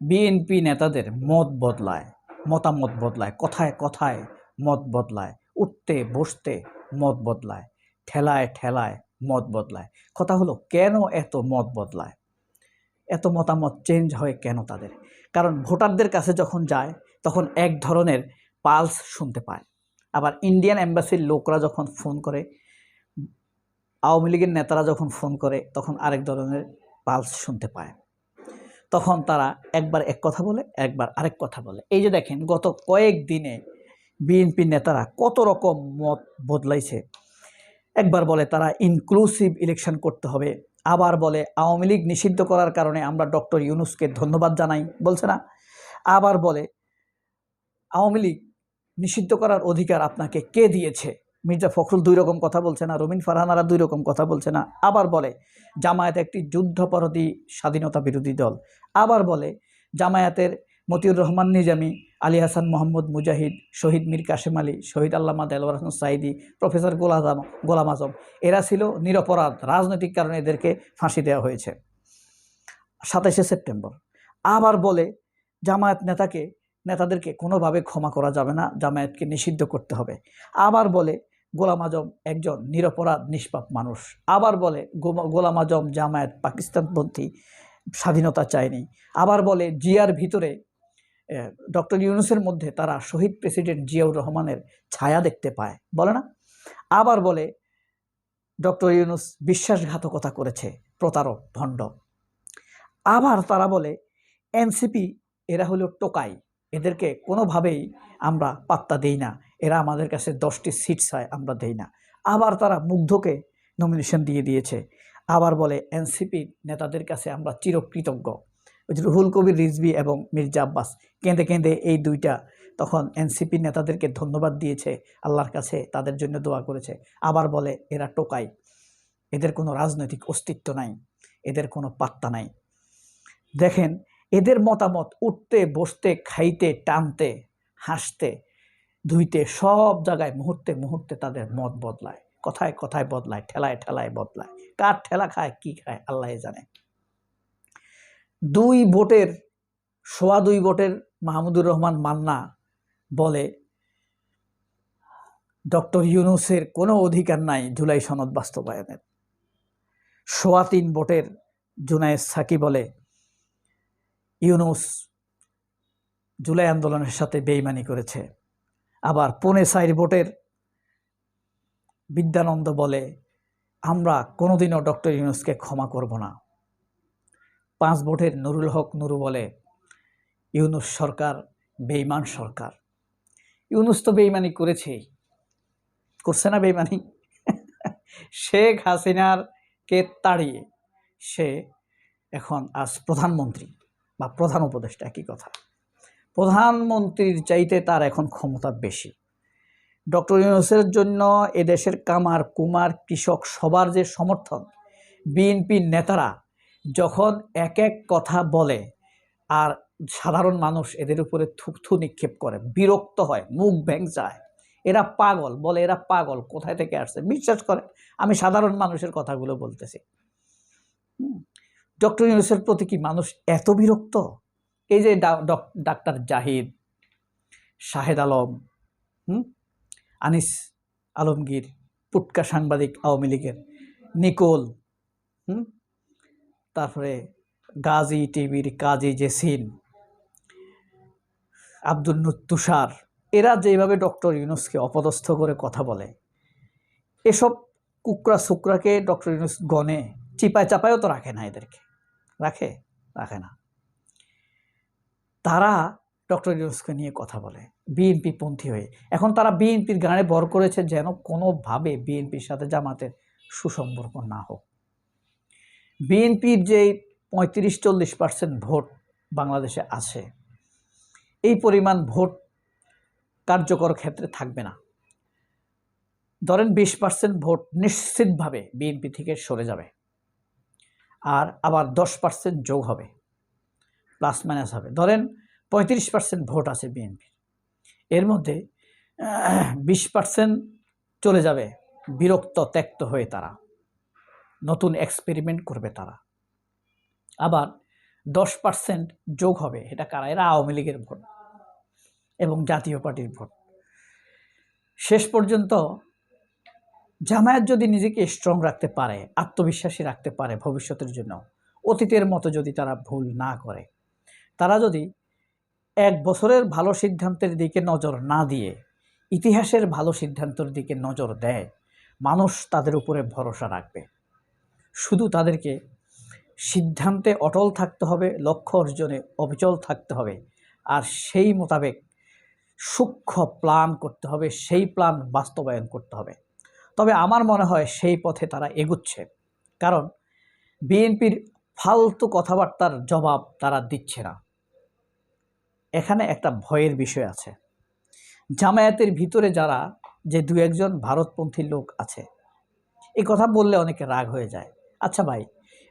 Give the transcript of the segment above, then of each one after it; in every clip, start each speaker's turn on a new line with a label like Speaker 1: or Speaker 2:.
Speaker 1: BNP নেতাদের মত বদলায়, মতামত বদলায়, কথায় কথায় মত বদলায়, উঠতে বসতে মত বদলায়, ঠেলায় ঠেলায় মত বদলায়। কথা হলো, কেন এত মত বদলায়? এত মতামত চেঞ্জ হয় কেন তাদের? কারণ ভোটারদের কাছে যখন যায়, তখন এক ধরনের পালস শুনতে পায়। আবার ইন্ডিয়ান অ্যাম্বাসির লোকরা যখন ফোন করে, আওয়ামী লীগের নেতারা যখন ফোন করে, তখন আরেক ধরনের পালস শুনতে পায়। তখন তারা একবার এক কথা বলে, একবার আরেক কথা বলে। এই যে দেখেন, গত কয়েক দিনে বিএনপি নেতারা কত রকম মত বদলাইছে। একবার বলে তারা ইনক্লুসিভ ইলেকশন করতে হবে, আবার বলে আওয়ামী লীগ নিষিদ্ধ করার কারণে আমরা ডক্টর ইউনুসকে ধন্যবাদ জানাই, বলছে না? আবার বলে আওয়ামী লীগ নিষিদ্ধ করার অধিকার আপনাকে কে দিয়েছে? মির্জা ফখরুল দুই রকম কথা বলছে না রবিন ফারহানারা দুই রকম কথা বলছে না। আবার বলে, জামায়াত একটি যুদ্ধপরোধী স্বাধীনতা বিরোধী দল। আবার বলে, জামায়াতের মতিউর রহমান নিজামি, আলী হাসান মোহাম্মদ মুজাহিদ, শহীদ মীর কাশেম আলী, শহীদ আল্লামা দেলওয়ার হাসান সাইদি প্রফেসর গোলাম গোলাম আজম, এরা ছিল নিরপরাধ, রাজনৈতিক কারণে এদেরকে ফাঁসি দেওয়া হয়েছে। সাতাশে সেপ্টেম্বর। আবার বলে, জামায়াত নেতাকে, নেতাদেরকে কোনোভাবে ক্ষমা করা যাবে না, জামায়াতকে নিষিদ্ধ করতে হবে। আবার বলে গোলাম আজম একজন নিরপরাধ, নিষ্পাপ মানুষ। আবার বলে গোলাম আজম জামায়াত পাকিস্তানপন্থী স্বাধীনতা চায়নি। আবার বলে জিয়ার ভিতরে ডক্টর ইউনুসের মধ্যে তারা শহীদ প্রেসিডেন্ট জিয়াউর রহমানের ছায়া দেখতে পায়। বলে না? আবার বলে ডক্টর ইউনুস বিশ্বাসঘাতকতা করেছে, প্রতারক, ভণ্ড। আবার তারা বলে, এনসিপি, এরা হলো টোকাই। এদেরকে কোনোভাবেই আমরা পাত্তা দেই না। এরা আমাদের কাছে দশটি সিট চায় আমরা দেই না। আবার তারা মুগ্ধকে নমিনেশন দিয়ে দিয়েছে। আবার বলে, এনসিপি নেতাদের কাছে আমরা চিরকৃতজ্ঞ। রুহুল কবির, রিজভি এবং মির্জা আব্বাস, কেঁদে কেঁদে এই দুইটা তখন এনসিপি নেতাদেরকে ধন্যবাদ দিয়েছে, আল্লাহর কাছে তাদের জন্য দোয়া করেছে। আবার বলে, এরা টোকাই। এদের কোনো রাজনৈতিক অস্তিত্ব নাই। এদের কোনো পাত্তা নাই। দেখেন এদের মতামত উঠতে, বসতে, খাইতে, টানতে, হাসতে, ধুইতে, সব জায়গায় মুহূর্তে মুহূর্তে তাদের মত বদলায়। কথায় কথায় বদলায়, ঠেলায় ঠেলায় বদলায়। কার ঠেলা খায়, কি খায়, আল্লাহ জানে। দুই ভোটের, সোয়া দুই ভোটের মাহমুদুর রহমান মান্না বলে, ডক্টর ইউনুসের কোনো অধিকার নাই জুলাই সনদ বাস্তবায়নের। সোয়া তিন ভোটের জুনায়েদ সাকি বলে ইউনুস জুলাই আন্দোলনের সাথে বেইমানি করেছে। আবার পৌনে সাইর ভোটের বিদ্যানন্দ বলে, আমরা কোনোদিনও ডক্টর ইউনুসকে ক্ষমা করব না। পাঁচ ভোটের নুরুল হক নুরু বলে, ইউনুস সরকার বেইমান সরকার। ইউনুস তো বেইমানি করেছেই। করছে না বেইমানি? শেখ হাসিনার কে তাড়িয়ে সে এখন আজ প্রধানমন্ত্রী। বা প্রধান উপদেষ্টা, একই কথা। প্রধানমন্ত্রীর চাইতে তার এখন ক্ষমতা বেশি। ডক্টর ইউনুসের জন্য এদেশের কামার, কুমার, কৃষক সবার যে সমর্থন বিএনপির নেতারা যখন এক এক কথা বলে আর সাধারণ মানুষ এদের উপরে থুকথু নিক্ষেপ করে, বিরক্ত হয়, মুখ ভেঙ যায়, এরা পাগল, বলে এরা পাগল, কোথায় থেকে আসছে? বিশ্বাস করে আমি সাধারণ মানুষের কথাগুলো বলতেছি। ডক্টর ইউনুসের প্রতি কি মানুষ এত বিরক্ত? এই যে ডাক্তার জাহিদ, শাহেদ আলম আনিস আলমগীর, পুটকা সাংবাদিক আওয়ামী লীগের, নিকোল তারপরে গাজী টিভির কাজী জেসিন, আব্দুল তুষার, এরা যেভাবে ডক্টর ইউনুসকে অপদস্থ করে কথা বলে, এসব কুকরা শুকরাকে ডক্টর ইউনুস গনে চিপায় চাপায়ও তো রাখে না এদেরকে। রাখে? রাখে না। তারা ডক্টর ইউনুসকে নিয়ে কথা বলে বিএনপি পন্থী হয়ে। এখন তারা বিএনপির গানে বর করেছে যেন কোনোভাবে বিএনপির সাথে জামাতের সুসম্পর্ক না হোক। বিএনপির যে পঁয়ত্রিশ চল্লিশ পার্সেন্ট ভোট বাংলাদেশে আছে, এই পরিমাণ ভোট কার্যকর ক্ষেত্রে থাকবে না। ধরেন বিশ পার্সেন্ট ভোট নিশ্চিতভাবে বিএনপি থেকে সরে যাবে। আর আবার দশ পার্সেন্ট যোগ হবে প্লাস মাইনাস হবে। ধরেন পঁয়ত্রিশ পার্সেন্ট ভোট আছে বিএনপির এর মধ্যে বিশ পার্সেন্ট চলে যাবে বিরক্ত, ত্যক্ত হয়ে তারা। নতুন এক্সপেরিমেন্ট করবে তারা। আবার দশ পার্সেন্ট যোগ হবে, এটা কারা? এরা আওয়ামী লীগের ভোট এবং জাতীয় পার্টির ভোট। শেষ পর্যন্ত জামায়াত যদি নিজেকে স্ট্রং রাখতে পারে, আত্মবিশ্বাসী রাখতে পারে ভবিষ্যতের জন্য, অতীতের মতো যদি তারা ভুল না করে, তারা যদি এক বছরের ভালো সিদ্ধান্তের দিকে নজর না দিয়ে, ইতিহাসের ভালো সিদ্ধান্তের দিকে নজর দেয়, মানুষ তাদের উপরে ভরসা রাখবে। শুধু তাদেরকে সিদ্ধান্তে অটল থাকতে হবে, লক্ষ্য অর্জনে অবিচল থাকতে হবে, আর সেই মোতাবেক সূক্ষ্ম প্ল্যান করতে হবে, সেই প্ল্যান বাস্তবায়ন করতে হবে। তবে আমার মনে হয় সেই পথে তারা এগুচ্ছে। কারণ বিএনপির ফালতু কথাবার্তার জবাব তারা দিচ্ছে না। এখানে একটা ভয়ের বিষয় আছে। জামায়াতের ভিতরে যারা যে দু একজন ভারতপন্থী লোক আছে, এই কথা বললে অনেকে রাগ হয়ে যায়। আচ্ছা ভাই,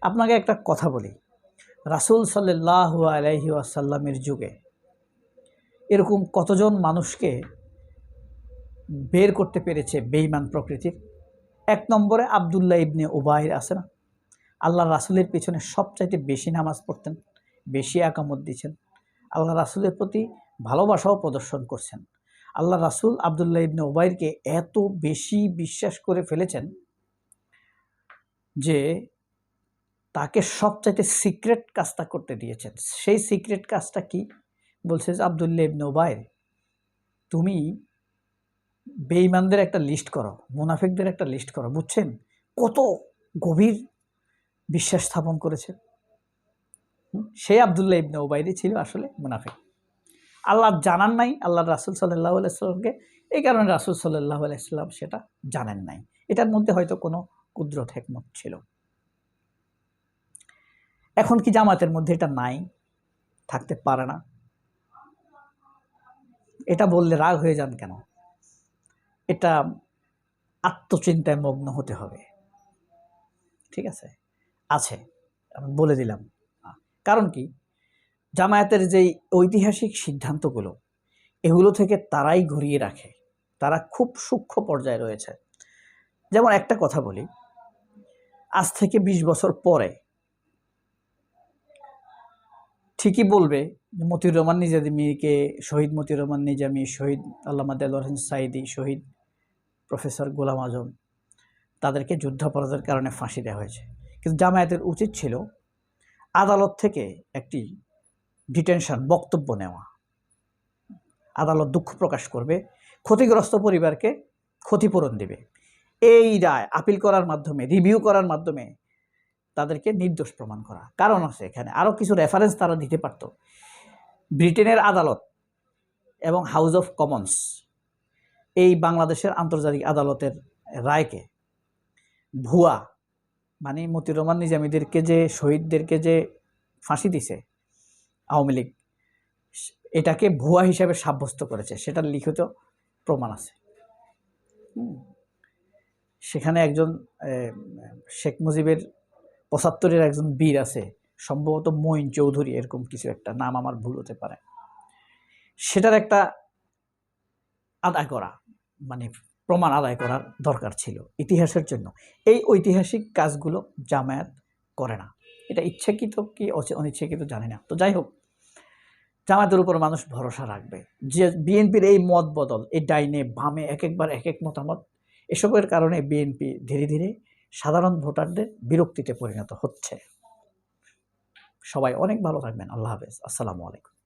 Speaker 1: আপনাকে একটা কথা বলি। রাসুল সাল্লাহ আলাইহি আসাল্লামের যুগে এরকম কতজন মানুষকে বের করতে পেরেছে বেইমান প্রকৃতির। এক নম্বরে আবদুল্লাহ ইবনে ওবাহির আছে না? আল্লাহ রাসুলের পেছনে সবচাইতে বেশি নামাজ পড়তেন, বেশি একামত দিচ্ছেন। আল্লাহ রাসুলের প্রতি ভালোবাসাও প্রদর্শন করছেন। আল্লাহ রাসুল আবদুল্লাহ ইবনে ওবাইরকে এত বেশি বিশ্বাস করে ফেলেছেন যে তাকে সবচাইতে সিক্রেট কাজটা করতে দিয়েছেন। সেই সিক্রেট কাজটা কি? বলছে যে আবদুল্লাহ ইবনে ওবাইর তুমি বেঈমানদের একটা লিস্ট করো, মুনাফিকদের একটা লিস্ট করো, বুঝছেন? কত গভীর বিশ্বাস স্থাপন করেছে। সেই আবদুল্লাহ ইবনে ওবাইরই ছিল আসলে মুনাফিক। আল্লাহ জানান নাই, আল্লাহ রাসুল সাল্লাহ আলাইস্লামকে এই কারণে রাসুল সাল্লাহ আলাইস্লাম সেটা জানেন নাই। এটার মধ্যে হয়তো কোনো কুদরত হেকমত ছিল। এখন কি জামাতের মধ্যে এটা নাই? থাকতে পারে না। এটা বললে রাগ হয়ে যান কেন? এটা আত্মচিন্তায় মগ্ন হতে হবে। ঠিক আছে? আছে। আমি বলে দিলাম। কারণ কি? জামায়াতের যেই ঐতিহাসিক সিদ্ধান্তগুলো, এগুলো থেকে তারাই ঘুরিয়ে রাখে। তারা খুব সূক্ষ্ম পর্যায়ে রয়েছে। যেমন একটা কথা বলি, আজ থেকে ২০ বছর পরে ঠিকই বলবে মতিউর রহমান নিজামীকে শহীদ মতিউর রহমান নিজামী, শহীদ আল্লামা দেলোয়ার সাইদি, শহীদ প্রফেসর গোলাম আজম, তাদেরকে যুদ্ধাপরাধের কারণে ফাঁসি দেওয়া হয়েছে। কিন্তু জামায়াতের উচিত ছিল আদালত থেকে একটি ডিটেনশন, বক্তব্য নেওয়া। আদালত দুঃখ প্রকাশ করবে, ক্ষতিগ্রস্ত পরিবারকে ক্ষতিপূরণ দেবে। এই রায় আপিল করার মাধ্যমে, রিভিউ করার মাধ্যমে তাদেরকে নির্দোষ প্রমাণ করা। কারণ আছে এখানে আরও কিছু রেফারেন্স তারা দিতে পারত। ব্রিটেনের আদালত এবং হাউস অফ কমন্স এই বাংলাদেশের আন্তর্জাতিক আদালতের রায়কে। ভুয়া মানে মতি রহমান নিজামীদেরকে যে, শহীদদেরকে যে ফাঁসি দিছে, আওয়ামী লীগ, এটাকে ভুয়া হিসাবে সাব্যস্ত করেছে। সেটার লিখিত প্রমাণ আছে। সেখানে একজন শেখ মুজিবের পঁচাত্তরের একজন বীর আছে, সম্ভবত মঈন চৌধুরী, এরকম কিছু একটা, নাম আমার ভুল হতে পারে। সেটার একটা আদায় করা মানে প্রমাণ আদায় করার দরকার ছিল ইতিহাসের জন্য। এই ঐতিহাসিক কাজগুলো জামায়াত করে না। এটা ইচ্ছাকৃত কি অনিচ্ছাকৃত জানি না। তো যাই হোক, জামায়াতের উপর মানুষ ভরসা রাখবে। যে বিএনপির এই মত বদল, এই ডাইনে বামে এক একবার এক এক মতামত, এসবের কারণে বিএনপি ধীরে ধীরে সাধারণ ভোটারদের বিরক্তিতে পরিণত হচ্ছে। সবাই অনেক ভালো থাকবেন। আল্লাহ হাফেজ। আসসালামু আলাইকুম।